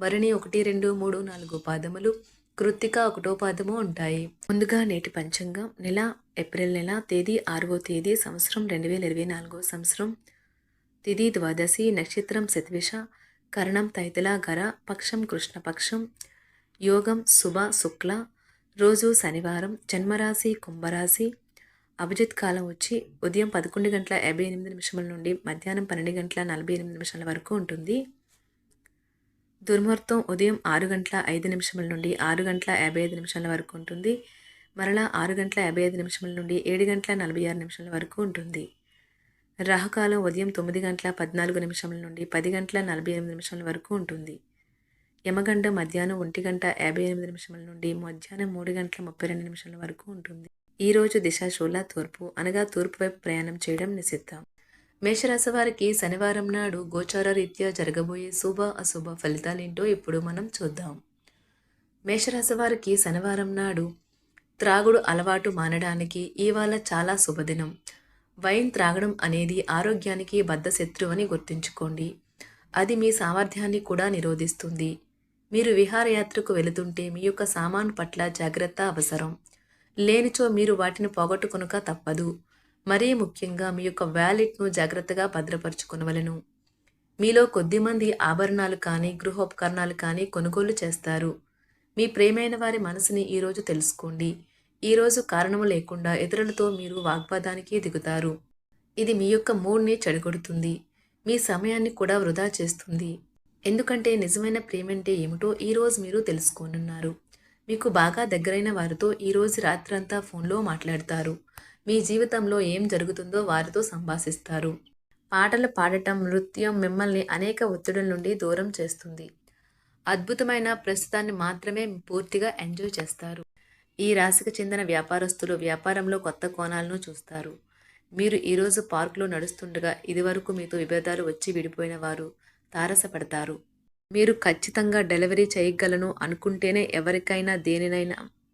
భరణి ఒకటి రెండు మూడు నాలుగు పాదములు కృత్తిక ఒకటో పాదము ఉంటాయి. ముందుగా నేటి పంచంగం నెల ఏప్రిల్ నెల తేదీ ఆరవ తేదీ సంవత్సరం రెండు వేల ఇరవై నాలుగో సంవత్సరం. తిది ద్వాదశి నక్షత్రం శతవిష కరణం తైతల గర పక్షం కృష్ణపక్షం యోగం శుభ శుక్ల. రోజు శనివారం జన్మరాశి కుంభరాశి. అభిజిత్ కాలం వచ్చి ఉదయం పదకొండు గంటల యాభై ఎనిమిది నిమిషముల నుండి మధ్యాహ్నం పన్నెండు గంటల నలభై ఎనిమిది నిమిషాల వరకు ఉంటుంది. దుర్ముహూర్తం ఉదయం ఆరు గంటల ఐదు నిమిషముల నుండి ఆరు గంటల యాభై ఐదు నిమిషాల వరకు ఉంటుంది. మరలా ఆరు గంటల యాభై ఐదు నిమిషముల నుండి ఏడు గంటల నలభై ఆరు నిమిషాల వరకు ఉంటుంది. రాహుకాలం ఉదయం తొమ్మిది గంటల పద్నాలుగు నిమిషముల నుండి పది గంటల నలభై ఎనిమిది నిమిషాల వరకు ఉంటుంది. యమగండ మధ్యాహ్నం ఒంటి గంట యాభై ఎనిమిది నిమిషముల నుండి మధ్యాహ్నం మూడు గంటల ముప్పై రెండు నిమిషాల వరకు ఉంటుంది. ఈరోజు రోజు దిశాశూల తూర్పు అనగా తూర్పు వైపు ప్రయాణం చేయడం నిషిద్ధం. మేషరాశి వారికి శనివారం నాడు గోచార రీత్యా జరగబోయే శుభ అశుభ ఫలితాలేంటో ఇప్పుడు మనం చూద్దాం. మేషరాశి వారికి శనివారం నాడు త్రాగుడు అలవాటు మానడానికి ఇవాళ చాలా శుభదినం. వైన్ త్రాగడం అనేది ఆరోగ్యానికి బద్ధశత్రువు అని గుర్తుంచుకోండి. అది మీ సామర్థ్యాన్ని కూడా నిరోధిస్తుంది. మీరు విహారయాత్రకు వెళుతుంటే మీ యొక్క సామాను పట్ల జాగ్రత్త అవసరం. లేనిచో మీరు వాటిని పోగొట్టుకునుక తప్పదు. మరీ ముఖ్యంగా మీ యొక్క వ్యాలెట్ను జాగ్రత్తగా భద్రపరచుకునవలను. మీలో కొద్దిమంది ఆభరణాలు కానీ గృహోపకరణాలు కానీ కొనుగోలు చేస్తారు. మీ ప్రేమైన వారి మనసుని ఈరోజు తెలుసుకోండి. ఈరోజు కారణము లేకుండా ఇతరులతో మీరు వాగ్వాదానికి దిగుతారు. ఇది మీ యొక్క మూడ్ని చెడగొడుతుంది. మీ సమయాన్ని కూడా వృధా చేస్తుంది. ఎందుకంటే నిజమైన ప్రేమంటే ఏమిటో ఈరోజు మీరు తెలుసుకోనున్నారు. మీకు బాగా దగ్గరైన వారితో ఈరోజు రాత్రంతా ఫోన్లో మాట్లాడతారు. మీ జీవితంలో ఏం జరుగుతుందో వారితో సంభాషిస్తారు. పాటలు పాడటం నృత్యం మిమ్మల్ని అనేక ఒత్తిడుల నుండి దూరం చేస్తుంది. అద్భుతమైన ప్రస్తుతాన్ని మాత్రమే పూర్తిగా ఎంజాయ్ చేస్తారు. ఈ రాశికి చెందిన వ్యాపారస్తులు వ్యాపారంలో కొత్త కోణాలను చూస్తారు. మీరు ఈరోజు పార్కులో నడుస్తుండగా ఇదివరకు మీతో విభేదాలు వచ్చి విడిపోయిన వారు తారసపడతారు. మీరు ఖచ్చితంగా డెలివరీ చేయగలను అనుకుంటేనే ఎవరికైనా దేనినైనా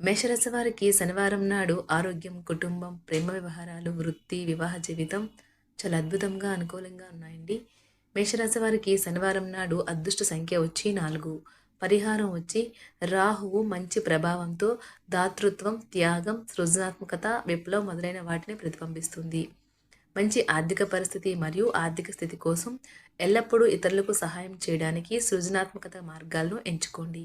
మేషరాశి వారికి శనివారం నాడు ఆరోగ్యం కుటుంబం ప్రేమ వ్యవహారాలు వృత్తి వివాహ జీవితం చాలా అద్భుతంగా అనుకూలంగా ఉన్నాయండి. మేషరాశి వారికి శనివారం నాడు అదృష్ట సంఖ్య వచ్చి నాలుగు. పరిహారం వచ్చి రాహువు మంచి ప్రభావంతో దాతృత్వం త్యాగం సృజనాత్మకత విప్లవం మొదలైన వాటిని ప్రతిబింబిస్తుంది. మంచి ఆర్థిక పరిస్థితి మరియు ఆర్థిక స్థితి కోసం ఎల్లప్పుడూ ఇతరులకు సహాయం చేయడానికి సృజనాత్మకత మార్గాలను ఎంచుకోండి.